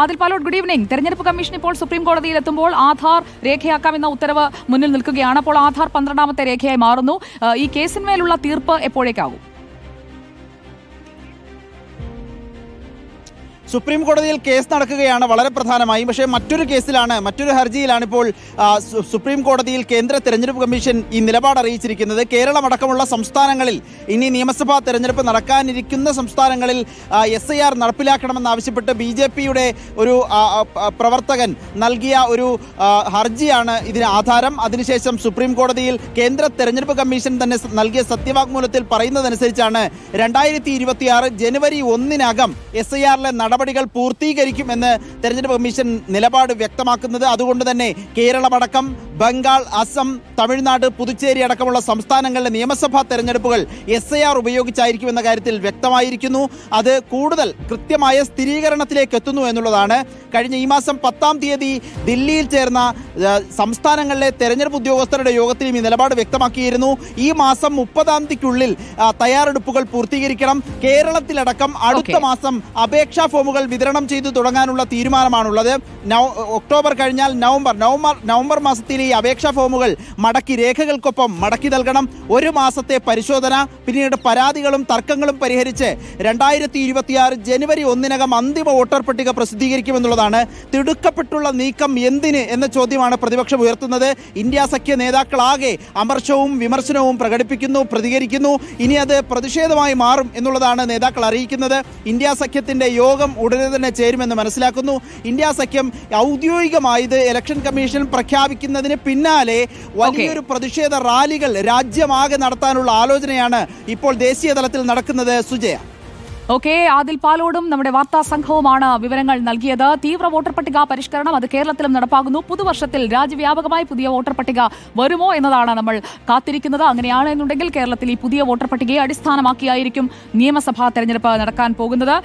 Adil Palode good evening. തെരഞ്ഞെടുപ്പ് commission ഇപ്പോൾ supreme കോടതിയിൽ എത്തുമ്പോൾ ആധാർ രേഖയാക്കാമെന്ന ഉത്തരവ് മുന്നിൽ നിൽക്കുകയാണ്. അപ്പോൾ ആധാർ പന്ത്രണ്ടാമത്തെ രേഖയായി മാറുന്നു. ഈ കേസിന്മേലുള്ള തീർപ്പ് എപ്പോഴേക്കാകും സുപ്രീം കോടതിയിൽ കേസ് നടക്കുകയാണ് വളരെ പ്രധാനമായും. പക്ഷേ മറ്റൊരു കേസിലാണ് മറ്റൊരു ഹർജിയിലാണ് ഇപ്പോൾ സുപ്രീം കോടതിയിൽ കേന്ദ്ര തെരഞ്ഞെടുപ്പ് കമ്മീഷൻ ഈ നിലപാട് അറിയിച്ചിരിക്കുന്നത്. കേരളമടക്കമുള്ള സംസ്ഥാനങ്ങളിൽ ഇനി നിയമസഭാ തെരഞ്ഞെടുപ്പ് നടക്കാനിരിക്കുന്ന സംസ്ഥാനങ്ങളിൽ എസ് ഐ ആർ നടപ്പിലാക്കണമെന്നാവശ്യപ്പെട്ട് ബി ജെ പിയുടെ ഒരു പ്രവർത്തകൻ നൽകിയ ഒരു ഹർജിയാണ് ഇതിന് ആധാരം. അതിനുശേഷം സുപ്രീം കോടതിയിൽ കേന്ദ്ര തെരഞ്ഞെടുപ്പ് കമ്മീഷൻ തന്നെ നൽകിയ സത്യവാങ്മൂലത്തിൽ പറയുന്നതനുസരിച്ചാണ് രണ്ടായിരത്തി ഇരുപത്തിയാറ് ജനുവരി ഒന്നിനകം എസ് ഐ ആറിലെ നടപടികൾ പൂർത്തീകരിക്കുമെന്ന് തെരഞ്ഞെടുപ്പ് കമ്മീഷൻ നിലപാട് വ്യക്തമാക്കുന്നത്. അതുകൊണ്ട് തന്നെ കേരളമടക്കം ബംഗാൾ അസം തമിഴ്നാട് പുതുച്ചേരി അടക്കമുള്ള സംസ്ഥാനങ്ങളിലെ നിയമസഭാ തെരഞ്ഞെടുപ്പുകൾ എസ് ഐ ആർ ഉപയോഗിച്ചായിരിക്കും എന്ന കാര്യത്തിൽ വ്യക്തമായിരിക്കുന്നു. അത് കൂടുതൽ കൃത്യമായ സ്ഥിരീകരണത്തിലേക്ക് എത്തുന്നു എന്നുള്ളതാണ്. കഴിഞ്ഞ ഈ മാസം പത്താം തീയതി ദില്ലിയിൽ ചേർന്ന സംസ്ഥാനങ്ങളിലെ തെരഞ്ഞെടുപ്പ് ഉദ്യോഗസ്ഥരുടെ യോഗത്തിലും ഈ നിലപാട് വ്യക്തമാക്കിയിരുന്നു. ഈ മാസം മുപ്പതാം തീയതിക്കുള്ളിൽ തയ്യാറെടുപ്പുകൾ പൂർത്തീകരിക്കണം. കേരളത്തിലടക്കം അടുത്ത മാസം അപേക്ഷാ ഫോമുകൾ വിതരണം ചെയ്തു തുടങ്ങാനുള്ള തീരുമാനമാണുള്ളത്. ഒക്ടോബർ കഴിഞ്ഞാൽ നവംബർ നവംബർ നവംബർ മാസത്തിൽ ഈ അപേക്ഷാ ഫോമുകൾ മടക്കി രേഖകൾക്കൊപ്പം മടക്കി നൽകണം. ഒരു മാസത്തെ പരിശോധന പിന്നീട് പരാതികളും തർക്കങ്ങളും പരിഹരിച്ച് രണ്ടായിരത്തി ഇരുപത്തിയാറ് ജനുവരി ഒന്നിനകം അന്തിമ വോട്ടർ പട്ടിക പ്രസിദ്ധീകരിക്കുമെന്നുള്ളതാണ് തിടുക്കപ്പെട്ടുള്ള നീക്കം എന്തിന് എന്ന ചോദ്യമാണ് പ്രതിപക്ഷം ഉയർത്തുന്നത്. ഇന്ത്യ സഖ്യ നേതാക്കളാകെ അമർശവും വിമർശനവും പ്രകടിപ്പിക്കുന്നു പ്രതികരിക്കുന്നു. ഇനി അത് പ്രതിഷേധമായി മാറും എന്നുള്ളതാണ് നേതാക്കൾ അറിയിക്കുന്നത്. ഇന്ത്യ സഖ്യത്തിന്റെ യോഗം ഉടനെ തന്നെ ചേരുമെന്ന് മനസ്സിലാക്കുന്നു. ഇന്ത്യ സഖ്യം ഔദ്യോഗികമായി ഇത് ഇലക്ഷൻ കമ്മീഷൻ പ്രഖ്യാപിക്കുന്നതിന് പിന്നാലെ വലിയൊരു പ്രതിഷേധ റാലികൾ രാജ്യമാകെ നടത്താനുള്ള ആലോചനയാണ് ഇപ്പോൾ ദേശീയ തലത്തിൽ നടക്കുന്നത് സുജയ. ഓക്കെ ആദിൽ പാലോടും നമ്മുടെ വാർത്താ സംഘവുമാണ് വിവരങ്ങൾ നൽകിയത്. തീവ്ര വോട്ടർ പട്ടിക പരിഷ്കരണം അത് കേരളത്തിലും നടപ്പാകുന്നു. പുതുവർഷത്തിൽ രാജ്യവ്യാപകമായി പുതിയ വോട്ടർ പട്ടിക വരുമോ എന്നതാണ് നമ്മൾ കാത്തിരിക്കുന്നത്. അങ്ങനെയാണ് എന്നുണ്ടെങ്കിൽ കേരളത്തിൽ ഈ പുതിയ വോട്ടർ പട്ടികയെ അടിസ്ഥാനമാക്കിയായിരിക്കും നിയമസഭാ തെരഞ്ഞെടുപ്പ് നടക്കാൻ പോകുന്നത്.